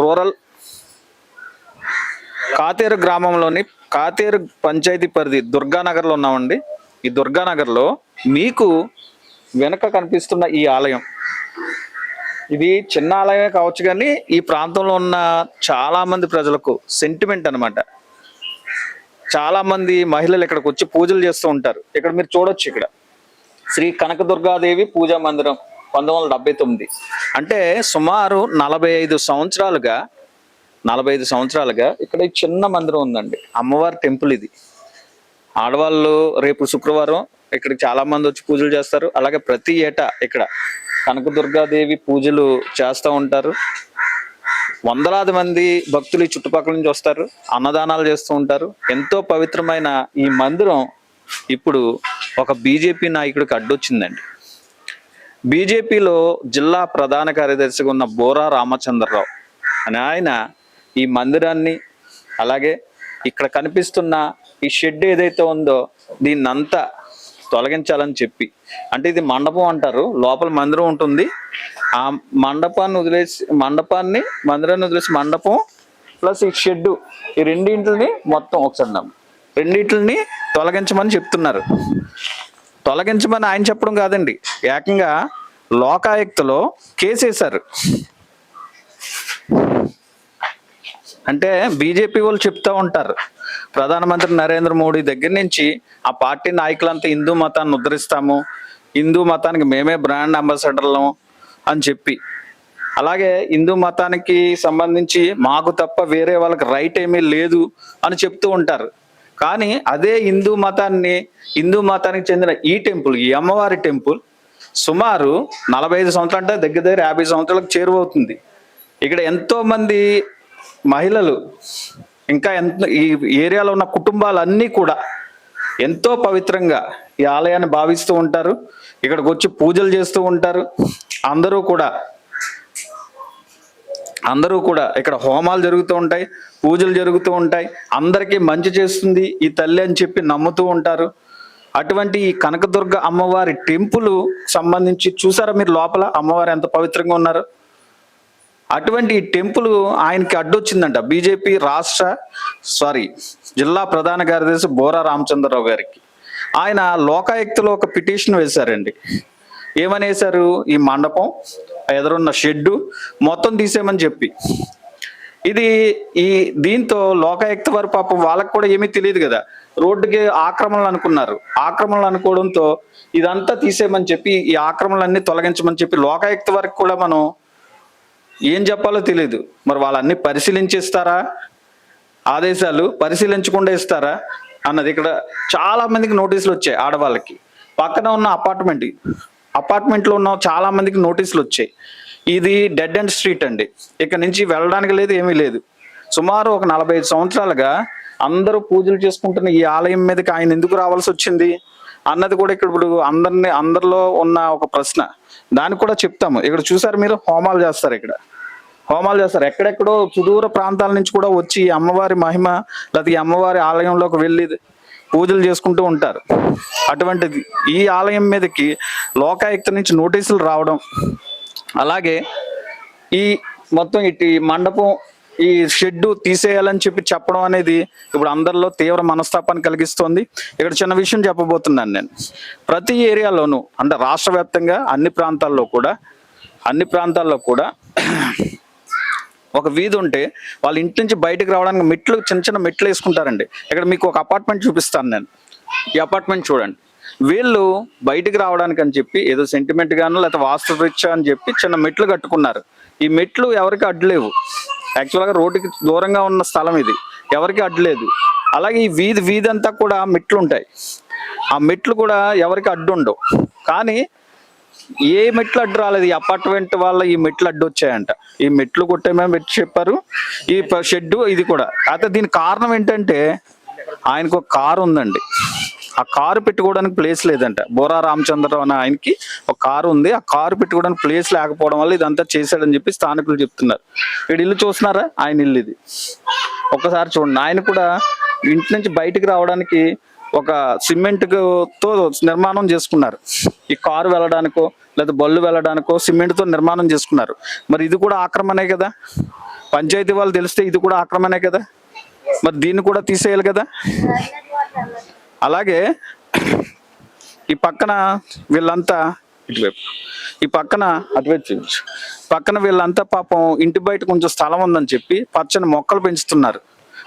Rural Katheru గ్రామంలోని కాతేరు పంచాయతీ పరిధి దుర్గానగర్లో ఉన్నామండి. ఈ దుర్గానగర్లో మీకు వెనుక కనిపిస్తున్న ఈ ఆలయం. ఇది చిన్న ఆలయమే కావచ్చు కానీ ఈ ప్రాంతంలో ఉన్న చాలా మంది ప్రజలకు సెంటిమెంట్ అన్నమాట. చాలా మంది మహిళలు ఇక్కడికి వచ్చి పూజలు చేస్తూ ఉంటారు. ఇక్కడ మీరు చూడొచ్చు ఇక్కడ. శ్రీ కనకదుర్గాదేవి పూజా మందిరం. పంతొమ్మిది వందల డెబ్బై తొమ్మిది. అంటే సుమారు నలభై ఐదు సంవత్సరాలుగా నలభై ఐదు సంవత్సరాలుగా ఇక్కడ చిన్న మందిరం ఉందండి. అమ్మవారి టెంపుల్ ఇది. ఆడవాళ్ళు రేపు శుక్రవారం ఇక్కడికి చాలా మంది వచ్చి పూజలు చేస్తారు. అలాగే ప్రతి ఏటా ఇక్కడ కనకదుర్గాదేవి పూజలు చేస్తూ ఉంటారు. వందలాది మంది భక్తులు ఈ చుట్టుపక్కల నుంచి వస్తారు అన్నదానాలు చేస్తూ ఉంటారు. ఎంతో పవిత్రమైన ఈ మందిరం ఇప్పుడు ఒక బీజేపీ నాయకుడికి అడ్డొచ్చిందండి. బీజేపీలో జిల్లా ప్రధాన కార్యదర్శిగా ఉన్న బోరా రామచంద్రరావు. అని ఆయన ఈ మందిరాన్ని అలాగే ఇక్కడ కనిపిస్తున్న ఈ షెడ్ ఏదైతే ఉందో దీన్నంతా తొలగించాలని చెప్పి. అంటే ఇది మండపం అంటారు లోపల మందిరం ఉంటుంది. ఆ మండపాన్ని వదిలేసి మండపాన్ని మందిరాన్ని వదిలేసి మండపం ప్లస్ ఈ షెడ్ ఈ రెండింటిని మొత్తం ఒకసారి రెండింటిని తొలగించమని చెప్తున్నారు. తొలగించమని ఆయన చెప్పడం కాదండి. ఏకంగా లోకాయుక్తలో కేసేశారు. అంటే బీజేపీ వాళ్ళు చెప్తా ఉంటారు. ప్రధానమంత్రి నరేంద్ర మోడీ దగ్గర నుంచి ఆ పార్టీ నాయకులంతా హిందూ మతాన్ని ఉద్ధరిస్తాము. హిందూ మతానికి మేమే బ్రాండ్ అంబాసిడర్లం అని చెప్పి. అలాగే హిందూ మతానికి సంబంధించి మాకు తప్ప వేరే వాళ్ళకి రైట్ ఏమీ లేదు అని చెప్తూ ఉంటారు. కానీ అదే హిందూ మతాన్ని హిందూ మతానికి చెందిన ఈ టెంపుల్ ఈ అమ్మవారి టెంపుల్ సుమారు నలభై ఐదు సంవత్సరాలు అంటే దగ్గర దగ్గర యాభై సంవత్సరాలకు చేరువవుతుంది. ఇక్కడ ఎంతో మంది మహిళలు ఇంకా ఎంత ఈ ఏరియాలో ఉన్న కుటుంబాలన్నీ కూడా ఎంతో పవిత్రంగా ఈ ఆలయాన్ని భావిస్తూ ఉంటారు. ఇక్కడికి వచ్చి పూజలు చేస్తూ ఉంటారు. అందరూ కూడా అందరూ కూడా ఇక్కడ హోమాలు జరుగుతూ ఉంటాయి పూజలు జరుగుతూ ఉంటాయి. అందరికీ మంచి చేస్తుంది ఈ తల్లి అని చెప్పి నమ్ముతూ ఉంటారు. అటువంటి ఈ కనకదుర్గ అమ్మవారి టెంపుల్ సంబంధించి చూసారా మీరు లోపల? అమ్మవారు ఎంత పవిత్రంగా ఉన్నారు. అటువంటి ఈ టెంపుల్ ఆయనకి అడ్డొచ్చిందంట. బీజేపీ రాష్ట్ర సారీ జిల్లా ప్రధాన కార్యదర్శి బోరా రామచంద్రరావు గారికి. ఆయన లోకాయుక్తలో ఒక పిటిషన్ వేశారండి. ఏమనేశారు? ఈ మండపం ఎదురున్న షెడ్డు మొత్తం తీసేయమని చెప్పి. ఇది ఈ దీంతో లోకాయుక్త వారు పాపం వాళ్ళకు కూడా ఏమీ తెలియదు కదా. రోడ్డుకి ఆక్రమణలు అనుకున్నారు. ఆక్రమణలు అనుకోవడంతో ఇదంతా తీసేయమని చెప్పి ఈ ఆక్రమణలన్నీ తొలగించమని చెప్పి లోకాయుక్త వరకు కూడా మనం ఏం చెప్పాలో తెలియదు మరి వాళ్ళన్నీ పరిశీలించి ఇస్తారా ఆదేశాలు పరిశీలించకుండా ఇస్తారా? అన్నది ఇక్కడ చాలా మందికి నోటీసులు వచ్చాయి ఆడవాళ్ళకి. పక్కన ఉన్న అపార్ట్మెంట్ అపార్ట్మెంట్లో ఉన్న చాలా మందికి నోటీసులు వచ్చాయి. ఇది డెడ్ అండ్ స్ట్రీట్ అండి. ఇక్కడ నుంచి వెళ్ళడానికి లేదు ఏమీ లేదు. సుమారు ఒక నలభై ఐదు సంవత్సరాలుగా అందరూ పూజలు చేసుకుంటున్న ఈ ఆలయం మీదకి ఆయన ఎందుకు రావాల్సి వచ్చింది అన్నది కూడా ఇక్కడ ఇప్పుడు అందరిని అందరిలో ఉన్న ఒక ప్రశ్న. దానికి కూడా చెప్తాము. ఇక్కడ చూసారు మీరు? హోమాలు చేస్తారు ఇక్కడ. హోమాలు చేస్తారు. ఎక్కడెక్కడో సుదూర ప్రాంతాల నుంచి కూడా వచ్చి ఈ అమ్మవారి మహిమ లేకపోతే ఈ అమ్మవారి ఆలయంలోకి వెళ్ళి పూజలు చేసుకుంటూ ఉంటారు. అటువంటిది ఈ ఆలయం మీదకి లోకాయుక్త నుంచి నోటీసులు రావడం అలాగే ఈ మొత్తం ఇటు ఈ మండపం ఈ షెడ్ తీసేయాలని చెప్పి చెప్పడం అనేది ఇప్పుడు అందరిలో తీవ్ర మనస్తాపాన్ని కలిగిస్తోంది. ఇక్కడ చిన్న విషయం చెప్పబోతున్నాను నేను. ప్రతి ఏరియాలోనూ అంటే రాష్ట్ర వ్యాప్తంగా అన్ని ప్రాంతాల్లో కూడా అన్ని ప్రాంతాల్లో కూడా ఒక వీధి ఉంటే వాళ్ళ ఇంటి నుంచి బయటకు రావడానికి మెట్లు చిన్న చిన్న మెట్లు వేసుకుంటారండి. ఇక్కడ మీకు ఒక అపార్ట్మెంట్ చూపిస్తాను నేను. ఈ అపార్ట్మెంట్ చూడండి. వీళ్ళు బయటికి రావడానికి అని చెప్పి ఏదో సెంటిమెంట్ గాను లేకపోతే వాస్తు రీత్యా అని చెప్పి చిన్న మెట్లు కట్టుకున్నారు. ఈ మెట్లు ఎవరికి అడ్డులేవు యాక్చువల్గా రోడ్డుకి దూరంగా ఉన్న స్థలం ఇది. ఎవరికి అడ్డులేదు అలాగే ఈ వీధి వీధి అంతా కూడా మెట్లు ఉంటాయి ఆ మెట్లు కూడా ఎవరికి అడ్డు ఉండవు కానీ ఏ మెట్లు అడ్డు రాలేదు. ఈ అపార్ట్మెంట్ వాళ్ళ ఈ మెట్లు అడ్డు వచ్చాయంట. ఈ మెట్లు కొట్టేమని పెట్టి చెప్పారు. ఈ షెడ్ ఇది కూడా. అయితే దీని కారణం ఏంటంటే ఆయనకు ఒక కారు ఉందండి. ఆ కారు పెట్టుకోవడానికి ప్లేస్ లేదంట. బోరా రామచంద్రరావు అనే ఆయనకి ఒక కారు ఉంది. ఆ కారు పెట్టుకోవడానికి ప్లేస్ లేకపోవడం వల్ల ఇదంతా చేశాడని చెప్పి స్థానికులు చెప్తున్నారు. ఇక్కడ ఇల్లు చూస్తున్నారా? ఆయన ఇల్లు ఇది. ఒకసారి చూడండి. ఆయన కూడా ఇంటి నుంచి బయటికి రావడానికి ఒక సిమెంట్తో నిర్మాణం చేసుకున్నారు. ఈ కారు వెళ్ళడానికో లేదా బళ్ళు వెళ్ళడానికో సిమెంట్తో నిర్మాణం చేసుకున్నారు. మరి ఇది కూడా ఆక్రమణే కదా? పంచాయతీ వాళ్ళు తెలిస్తే ఇది కూడా ఆక్రమణే కదా? మరి దీన్ని కూడా తీసేయాలి కదా? అలాగే ఈ పక్కన వీళ్ళంతా ఇటువైపు. ఈ పక్కన అటువైపు చూపించు. పక్కన వీళ్ళంతా పాపం ఇంటి బయట కొంచెం స్థలం ఉందని చెప్పి పచ్చని మొక్కలు పెంచుతున్నారు.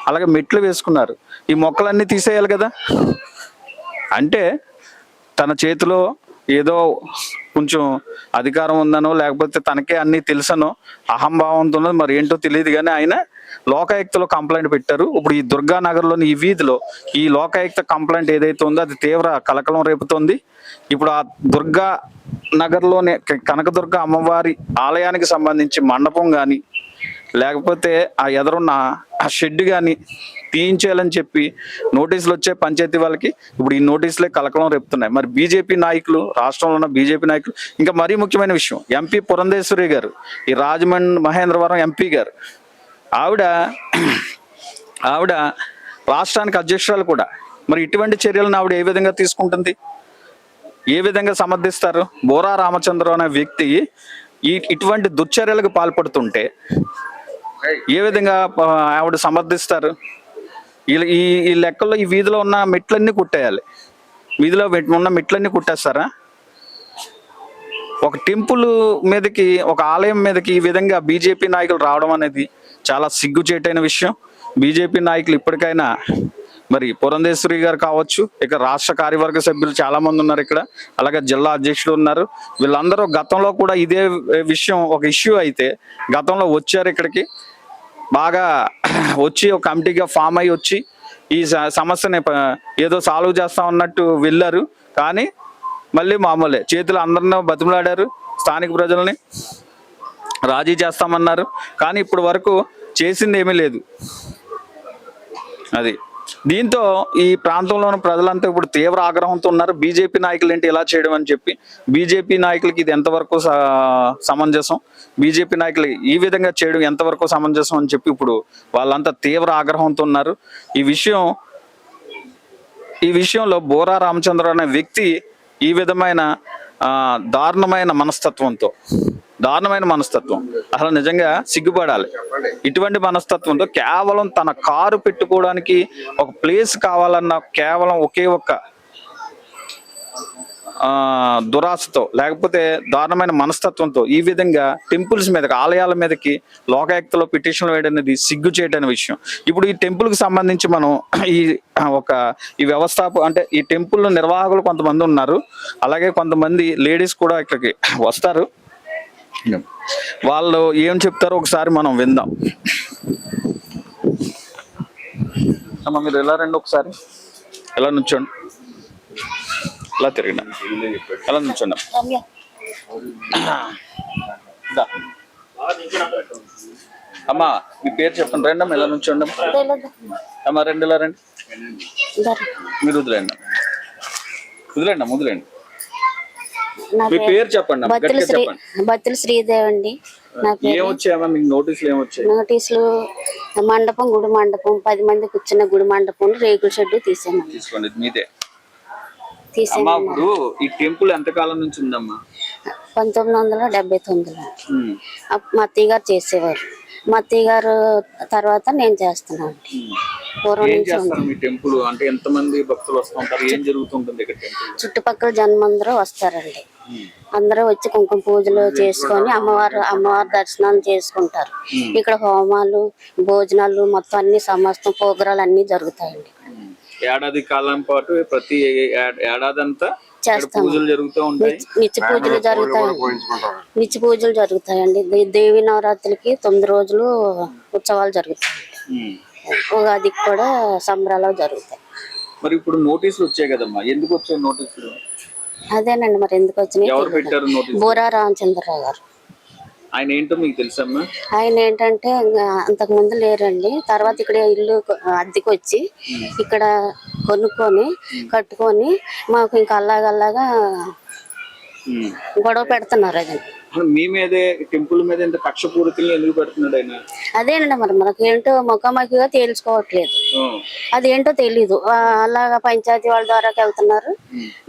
అలాగే మెట్లు వేసుకున్నారు. ఈ మొక్కలన్నీ తీసేయాలి కదా? అంటే తన చేతిలో ఏదో కొంచెం అధికారం ఉందనో లేకపోతే తనకే అన్ని తెలుసనో అహంభావంతో మరి ఏంటో తెలియదు కానీ ఆయన లోకాయుక్తలో కంప్లైంట్ పెట్టారు. ఇప్పుడు ఈ దుర్గా నగర్లోని ఈ వీధిలో ఈ లోకాయుక్త కంప్లైంట్ ఏదైతే ఉందో అది తీవ్ర కలకలం రేపుతోంది. ఇప్పుడు ఆ దుర్గా నగర్లోని కనకదుర్గ అమ్మవారి ఆలయానికి సంబంధించి మండపం కానీ లేకపోతే ఆ ఎదురున్న ఆ షెడ్ కానీ తీయించేయాలని చెప్పి నోటీసులు వచ్చే పంచాయతీ వాళ్ళకి ఇప్పుడు ఈ నోటీసులే కలకలం రేపుతున్నాయి. మరి బీజేపీ నాయకులు రాష్ట్రంలో ఉన్న బీజేపీ నాయకులు ఇంకా మరీ ముఖ్యమైన విషయం ఎంపీ పురంధేశ్వరి గారు ఈ రాజమండ్రి మహేంద్రవరం ఎంపీ గారు ఆవిడ ఆవిడ రాష్ట్రానికి అధ్యక్షురాలు కూడా. మరి ఇటువంటి చర్యలను ఆవిడ ఏ విధంగా తీసుకుంటుంది? ఏ విధంగా సమర్థిస్తారు? బోరా రామచంద్ర అనే వ్యక్తి ఈ ఇటువంటి దుశ్చర్యలకు పాల్పడుతుంటే ఏ విధంగా ఆవిడ సమర్థిస్తారు? ఈ ఈ లెక్కల్లో ఈ వీధిలో ఉన్న మెట్లన్నీ కుట్టేయాలి. వీధిలో మెట్- ఉన్న మెట్లన్నీ కుట్టేస్తారా? ఒక టెంపుల్ మీదకి ఒక ఆలయం మీదకి ఈ విధంగా బీజేపీ నాయకులు రావడం అనేది చాలా సిగ్గుచేటైన విషయం. బీజేపీ నాయకులు ఇప్పటికైనా మరి పురంధేశ్వరి గారు కావచ్చు ఇక రాష్ట్ర కార్యవర్గ సభ్యులు చాలా మంది ఉన్నారు ఇక్కడ. అలాగే జిల్లా అధ్యక్షులు ఉన్నారు. వీళ్ళందరూ గతంలో కూడా ఇదే విషయం ఒక ఇష్యూ అయితే గతంలో వచ్చారు ఇక్కడికి. బాగా వచ్చి ఒక కమిటీగా ఫామ్ అయ్యి వచ్చి ఈ సమస్యని ఏదో సాల్వ్ చేస్తా ఉన్నట్టు వెళ్ళారు. కానీ మళ్ళీ మామూలే. చేతులు అందరిని బతిమలాడారు. స్థానిక ప్రజల్ని రాజీ చేస్తామన్నారు. కానీ ఇప్పుడు వరకు చేసింది ఏమీ లేదు. అది. దీంతో ఈ ప్రాంతంలో ఉన్న ప్రజలంతా ఇప్పుడు తీవ్ర ఆగ్రహంతో ఉన్నారు. బీజేపీ నాయకులు ఏంటి ఇలా చేయడం అని చెప్పి బీజేపీ నాయకులకి ఇది ఎంతవరకు సమంజసం? బీజేపీ నాయకులు ఈ విధంగా చేయడం ఎంతవరకు సమంజసం అని చెప్పి ఇప్పుడు వాళ్ళంతా తీవ్ర ఆగ్రహంతో ఉన్నారు. ఈ విషయం ఈ విషయంలో బోరా రామచంద్ర అనే వ్యక్తి ఈ విధమైన దారుణమైన మనస్తత్వంతో దారుణమైన మనస్తత్వం. అసలు నిజంగా సిగ్గుపడాలి. ఇటువంటి మనస్తత్వంతో కేవలం తన కారు పెట్టుకోవడానికి ఒక ప్లేస్ కావాలన్న కేవలం ఒకే ఒక్క దురాశతో లేకపోతే దారుణమైన మనస్తత్వంతో ఈ విధంగా టెంపుల్స్ మీదకి ఆలయాల మీదకి లోకాయుక్తలో పిటిషన్లు వేయడం అనేది సిగ్గు చేయడం విషయం. ఇప్పుడు ఈ టెంపుల్కి సంబంధించి మనం ఈ ఒక ఈ వ్యవస్థాప అంటే ఈ టెంపుల్ నిర్వాహకులు కొంతమంది ఉన్నారు. అలాగే కొంతమంది లేడీస్ కూడా ఇక్కడికి వస్తారు. వాళ్ళు ఏం చెప్తారో ఒకసారి మనం విందాం. అమ్మ మీరు ఎలా రండి ఒకసారి? ఎలా నుంచోండి? ఎలా తిరిగినా? ఎలా నుంచోండి. అమ్మా మీ పేరు చెప్పండి. రండి అమ్మ ఎలా నుంచోండి అమ్మ. రెండు ఇలా రండి. మీరు వదిలేండి వదిలేండి అమ్మ, వదిలేండి మీ పేరు చెప్పండి బత్తుల శ్రీ బత్తుల శ్రీదేవి అండి. నోటీసులు మండపం గుడి మండపం. పది మంది కూర్చున్న గుడి మండపం రేకుల షెడ్ మీదే. ఇప్పుడు ఈ టెంపుల్ ఎంతకాలం నుంచి ఉందమ్మా? పంతొమ్మిది వందల డెబ్బై తొమ్మిదిలో. అప్- మా అత్తయ్య గారు చేసేవారు. మా అత్తయ్య గారు తర్వాత నేను చేస్తున్నాను. పూర్వం ఏం నుంచి ఉంది. చేస్తారు మీ టెంపుల్? అంటే ఎంతమంది భక్తులు వస్తుంటారు ఏం జరుగుతుంటుంది ఇక్కడ టెంపుల్? చుట్టుపక్కల జన్మందరూ వస్తారండి. అందరూ వచ్చి కుంకుమ పూజలు చేసుకొని అమ్మవారు అమ్మవారి దర్శనాలు చేసుకుంటారు. ఇక్కడ హోమాలు భోజనాలు మొత్తం అన్ని సమస్తం ప్రోగ్రాలు అన్ని జరుగుతాయండి. ఏడాది కాలం పాటు ప్రతి ఏ- ఏడాది అంతా ఉంటాయి. నిత్య పూజలు జరుగుతాయి. నిత్య పూజలు జరుగుతాయండి. దేవి నవరాత్రులకి తొమ్మిది రోజులు ఉత్సవాలు జరుగుతాయి. ఉగాదికి కూడా సంబరాలు జరుగుతాయి. మరి ఇప్పుడు నోటీసులు వచ్చాయి కదమ్మా. ఎందుకు వచ్చాయి నోటీసులు? అదేనండి మరి ఎందుకు వచ్చినాయి? ఎవరు తెలియదు. పెట్టారు నోటీస్ బోరా రామచంద్రరావు గారు. ఆయన ఏంటో మీకు తెలుసమ్మా? ఆయన ఏంటంటే ఇంకా అంతకు ముందు లేరండి. తర్వాత ఇక్కడ ఇల్లు అద్దెకి వచ్చి ఇక్కడ కొనుక్కొని కట్టుకొని మాకు ఇంకా ఉమ్. గొడవ పెడుతున్నారు అది మీ మీదే టెంపుల్ మీద ఇంత కక్షపూరితంగా ఎందుకు పెడుతున్నాడు ఆయన? అదేనండి మరి మనకి ఏంటో ముఖాముఖిగా తేల్చుకోవట్లేదు. అదేంటో తెలీదు. అలాగా పంచాయతీ వాళ్ళ ద్వారా వెళ్తున్నారు.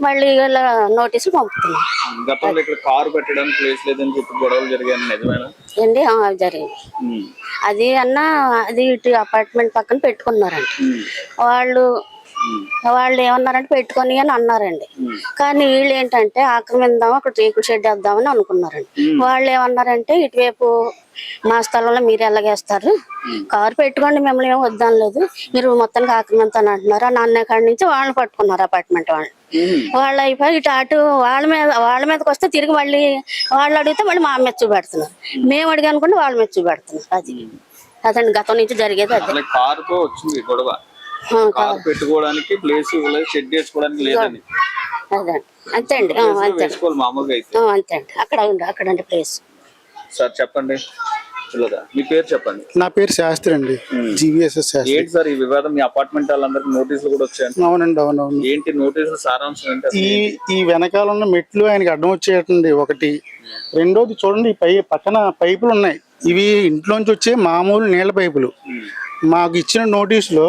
మళ్ళీ ఇలా నోటీసులు పంపుతున్నారు. గతంలో ఇక్కడ కారు పెట్టడానికి ప్లేస్ లేదని చెప్పి గొడవలు జరిగాయని నిజమేనా? ఆ, జరిగింది. అది అన్న అది ఇటు అపార్ట్మెంట్ పక్కన పెట్టుకున్నారండి వాళ్ళు వాళ్ళు ఏమన్నారంటే పెట్టుకొని అని అన్నారండి. కానీ వీళ్ళు ఏంటంటే ఆక్రమిద్దాం అక్కడ రేకుల షెడ్ వేద్దామని అనుకున్నారండి. వాళ్ళు ఏమన్నారంటే ఇటువైపు మా స్థలంలో మీరు ఎలాగేస్తారు? కారు పెట్టుకోండి మిమ్మల్ని ఏం వద్దాం లేదు. మీరు మొత్తానికి ఆక్రమిస్తాను అంటున్నారు. నాన్న కాడి నుంచి వాళ్ళని పట్టుకున్నారు అపార్ట్మెంట్ వాళ్ళు వాళ్ళు అయిపోయి ఇటు అటు వాళ్ళ మీద వాళ్ళ మీదకి వస్తే తిరిగి మళ్ళీ వాళ్ళు అడిగితే మళ్ళీ మా మీద చూపెడుతున్నారు. మేము అడిగి అనుకుంటే వాళ్ళ మీద చూపెడుతున్నారు. అది. అదండి గతం నుంచి జరిగేది అది. కారుతో వచ్చింది గొడవ. కారు పెట్టుకోవడానికి ప్లేస్ ఇవ్వలేదు షెడ్ వేసుకోవడానికి లేదని అదండి అంతే అండి. వేసుకోవాలి మామూలుగా అయితే. ఆ, అంతే అండి. అక్కడ ఉంది అక్కడ ప్లేస్ సార్ చెప్పండి. మీ పేరు చెప్పండి. నా పేరు శాస్త్రి అండి. జీవీఎస్ఎస్ శాస్త్రి. ఏంటి సార్ ఈ వివాదం? మీ అపార్ట్మెంట్ వాళ్ళందరికి నోటీసులు కూడా వచ్చాయి? అవునండి అవునవును. ఏంటి నోటీసుల సారాంశం ఏంటి? ఈ ఈ వెనకాల ఉన్న మెట్లు ఆయనకి అడ్డం వచ్చేటండి. ఒకటి. రెండోది చూడండి ఈ పై పక్కన పైపులు ఉన్నాయి. ఇవి ఇంట్లోంచి వచ్చే మామూలు నీళ్ళ పైపులు. మాకు ఇచ్చిన నోటీసులో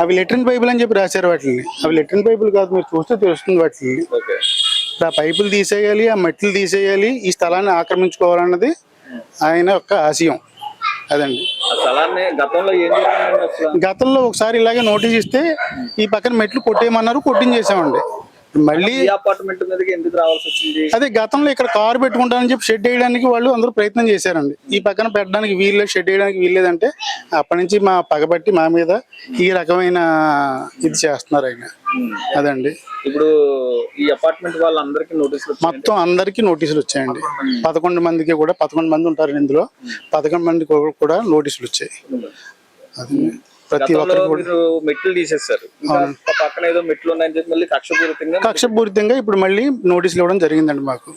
అవి లెట్రిన్ పైపులు అని చెప్పి రాశారు వాటిని అవి లెట్రిన్ పైపులు కాదు మీరు చూస్తే తెలుస్తుంది వాటిని ఆ పైపులు తీసేయాలి ఆ మట్టిలు తీసేయాలి ఈ స్థలాన్ని ఆక్రమించుకోవాలన్నది ఆయన యొక్క ఆశయం. అదండి. గతంలో ఒకసారి ఇలాగే నోటీస్ ఇస్తే ఈ పక్కన మెట్లు కొట్టేయమన్నారు కొట్టించేసామండి. మళ్ళీ అపార్ట్మెంట్ మీదకి ఎందుకు రావాల్సి వచ్చింది? అదే గతంలో ఇక్కడ కారు పెట్టుకుంటానని చెప్పి షెడ్ వేయడానికి వాళ్ళు అందరూ ప్రయత్నం చేశారండి. ఈ పక్కన పెట్టడానికి వీల్లేదు షెడ్ వేయడానికి వీల్లేదంటే అప్పటి నుంచి మా పగబట్టి మా మీద ఈ రకమైన ఇది చేస్తున్నారు ఆయన. అదండి. ఇప్పుడు ఈ అపార్ట్మెంట్ వాళ్ళందరికీ నోటీసులు మొత్తం అందరికీ నోటీసులు వచ్చాయండి. పదకొండు మందికి కూడా పదకొండు మంది ఉంటారు ఇందులో. పదకొండు మందికి కూడా నోటీసులు వచ్చాయి. అది. ప్రతి మీరు మెట్లు తీసేస్తారు పక్కన ఏదో మెట్లు ఉన్నాయని చెప్పి మళ్ళీ కక్షపూరితంగా కక్షపూరితంగా ఇప్పుడు మళ్ళీ నోటీసులు ఇవ్వడం జరిగిందండి మాకు.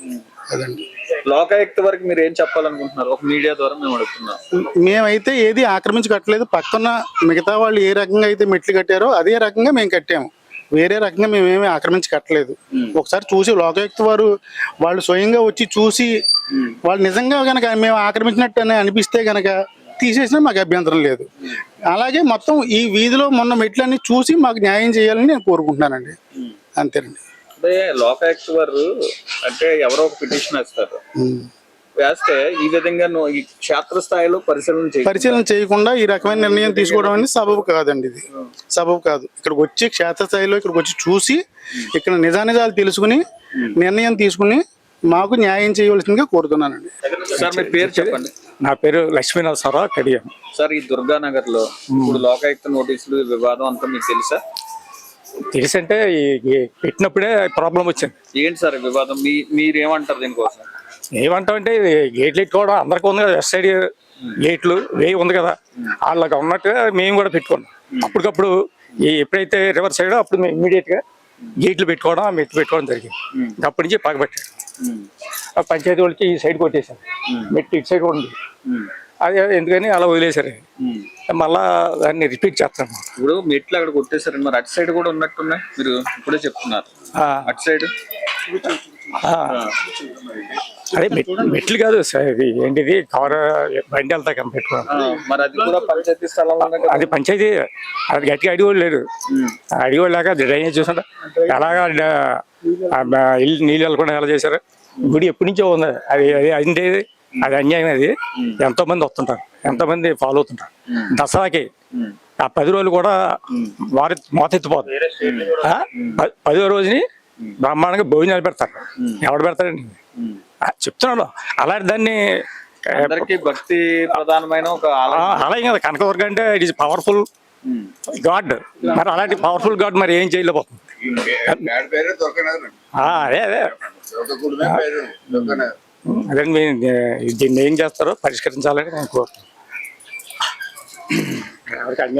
అదండి. లోకాయుక్త వరకు మీరు ఏం చెప్పాలనుకుంటున్నారు? ఒక మీడియా ద్వారా మేము అడుగుతున్నాం. మేమైతే ఏది ఆక్రమించి కట్టలేదు పక్కన మిగతా వాళ్ళు ఏ రకంగా అయితే మెట్లు కట్టారో అదే రకంగా మేము కట్టాము. వేరే రకంగా మేమేమి ఆక్రమించి కట్టలేదు ఒకసారి చూసి లోకాయుక్త వారు వాళ్ళు స్వయంగా వచ్చి చూసి వాళ్ళు నిజంగా కనుక మేము ఆక్రమించినట్టు అని అనిపిస్తే కనుక తీసేసినా మాకు అభ్యంతరం లేదు. అలాగే మొత్తం ఈ వీధిలో మొన్న మెట్లన్నీ చూసి మాకు న్యాయం చేయాలని నేను కోరుకుంటున్నానండి. అంతేనండి. అంటే లోకాయుక్త వారు అంటే ఎవరో ఒక పిటిషన్ వేస్తారు. వేస్తే ఈ విధంగా ఈ క్షేత్రస్థాయిలో పరిశీలన పరిశీలన చేయకుండా ఈ రకమైన నిర్ణయం తీసుకోవడం అనేది సబబు కాదండి ఇది. సబబు కాదు. ఇక్కడికి వచ్చి క్షేత్రస్థాయిలో ఇక్కడికి వచ్చి చూసి ఇక్కడ నిజానిజాలు తెలుసుకుని నిర్ణయం తీసుకుని మాకు న్యాయం చేయవలసిందిగా కోరుతున్నానండి. సార్ మీ పేరు చెప్పండి. నా పేరు లక్ష్మీనరసరావు కడియం. సార్ ఈ దుర్గానగర్లో ఇప్పుడు లోకాయుక్త నోటీసులు వివాదం అంతా మీకు తెలుసా? తెలిసంటే ఈ- ఈ పెట్టినప్పుడే ప్రాబ్లం వచ్చింది. ఏంటి సార్ ఈ వివాదం? మీ మీరేమంటారు దీనికోసం? ఏమంటామంటే గేట్లు ఎట్టుకోవడం అందరికీ ఉంది కదా వెస్ట్ సైడ్ గేట్లు వేయి ఉంది కదా వాళ్ళకి ఉన్నట్టుగా మేము కూడా పెట్టుకున్నాం. అప్పటికప్పుడు ఈ ఎప్పుడైతే రివర్ సైడ్ అప్పుడు మేము ఇమీడియట్గా గేట్లు పెట్టుకోవడం మెట్లు పెట్టుకోవడం జరిగింది. అప్పటి నుంచి పగబట్టాడు పంచాయతీ వాళ్ళకి ఈ సైడ్ కొట్టేశారు. మెట్లు ఇటు సైడ్ ఉంది అది ఎందుకని అలా వదిలేశారు. మళ్ళా దాన్ని రిపీట్ చేస్తాం ఇప్పుడు మెట్లు అక్కడ కొట్టేశారండి. మరి అటు సైడ్ కూడా ఉన్నట్టున్నాయి? మీరు ఇప్పుడే చెప్తున్నారు. అటు సైడ్. అదే మెట్లు మెట్లు కాదు సార్ ఇది ఏంటిది? కవర్ బండి వెళ్తా పెట్టుకున్నాను అది పంచాయతీ అది పంచాయతీ అది గట్టిగా అడిగోళ్ళు లేరు. అడిగోళ్ళు లేక డ్రైనేజ్ చూసాడు ఎలాగా ఇల్లు నీళ్ళు వెళ్ళకుండా ఎలా చేశారు? గుడి ఎప్పటి నుంచో ఉంది. అది అది అంటే అది అన్యాయం అది. ఎంతో మంది వస్తుంటారు. ఎంతో మంది ఫాలో అవుతుంటారు. దసరాకి ఆ పది రోజులు కూడా వారి మోతెత్తిపోతుంది పదో రోజుని బ్రహ్మాండంగా భోజనాలు పెడతారు. ఎవడు పెడతారండి ఆ, చెప్తున్నాను అలాంటి దాన్ని అందరికి భక్తి ప్రధానమైన ఒక ఆ, ఆలయం అలాగే కదా. కనకదుర్గ అంటే ఇట్ ఈస్ పవర్ఫుల్ గాడ్ మరి అలాంటి పవర్ఫుల్ గాడ్ మరి ఏం చేయలేకపోతుంది. అదే అదే. అదే దీన్ని ఏం చేస్తారో పరిష్కరించాలని నేను కోరుతున్నాను.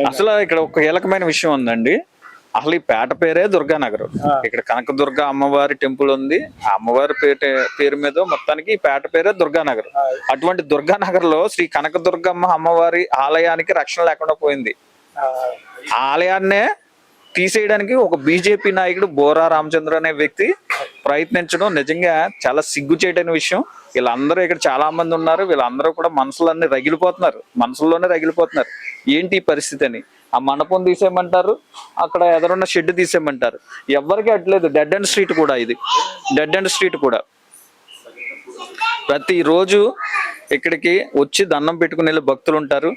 అసలు ఇక్కడ ఒక కీలకమైన విషయం ఉందండి. అసలు ఈ పేట పేరే దుర్గానగర్. ఇక్కడ కనకదుర్గ అమ్మవారి టెంపుల్ ఉంది. ఆ అమ్మవారి పేట పేరు మీద మొత్తానికి ఈ పేట పేరే దుర్గానగర్. అటువంటి దుర్గానగర్లో శ్రీ కనకదుర్గమ్మ అమ్మవారి ఆలయానికి రక్షణ లేకుండా పోయింది. ఆ, ఆలయాన్నే తీసేయడానికి ఒక బీజేపీ నాయకుడు బోరా రామచంద్ర అనే వ్యక్తి ప్రయత్నించడం నిజంగా చాలా సిగ్గు చేయటైన విషయం. వీళ్ళందరూ ఇక్కడ చాలా మంది ఉన్నారు. వీళ్ళందరూ కూడా మనసులన్నీ రగిలిపోతున్నారు. మనసుల్లోనే రగిలిపోతున్నారు. ఏంటి ఈ పరిస్థితి అని? ఆ మండపం తీసేయమంటారు అక్కడ ఎదురున్న షెడ్ తీసేయమంటారు. ఎవరికి అట్లేదు డెడ్ అండ్ స్ట్రీట్ కూడా ఇది. డెడ్ అండ్ స్ట్రీట్ కూడా. ప్రతిరోజు ఇక్కడికి వచ్చి దండం పెట్టుకుని వెళ్ళే భక్తులు ఉంటారు.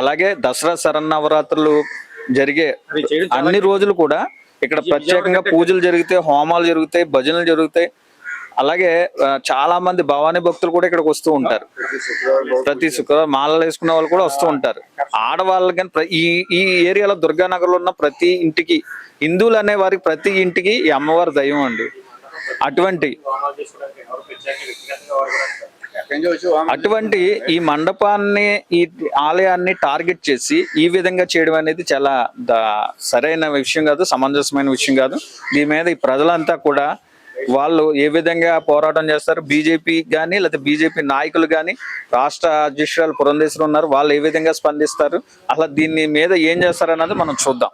అలాగే దసరా శరన్నవరాత్రులు జరిగే అన్ని రోజులు కూడా ఇక్కడ ప్రత్యేకంగా పూజలు జరుగుతాయి హోమాలు జరుగుతాయి భజనలు జరుగుతాయి. అలాగే చాలా మంది భవానీ భక్తులు కూడా ఇక్కడికి వస్తూ ఉంటారు. ప్రతి శుక్రవారం మాలలు వేసుకున్న వాళ్ళు కూడా వస్తూ ఉంటారు. ఆడవాళ్ళు కానీ ఈ ఈ ఏరియాలో దుర్గానగర్లో ఉన్న ప్రతి ఇంటికి హిందువులు అనే వారికి ప్రతి ఇంటికి ఈ అమ్మవారి దైవం అండి. అటువంటి అటువంటి ఈ మండపాన్ని ఈ ఆలయాన్ని టార్గెట్ చేసి ఈ విధంగా చేయడం అనేది చాలా సరైన విషయం కాదు సమంజసమైన విషయం కాదు. దీని మీద ఈ ప్రజలంతా కూడా వాళ్ళు ఏ విధంగా పోరాటం చేస్తారు? బీజేపీ కానీ లేకపోతే బీజేపీ నాయకులు కానీ రాష్ట్ర అధ్యక్షురాలు పురంధేశ్వరు ఉన్నారు. వాళ్ళు ఏ విధంగా స్పందిస్తారు? అసలు దీని మీద ఏం చేస్తారు అన్నది మనం చూద్దాం.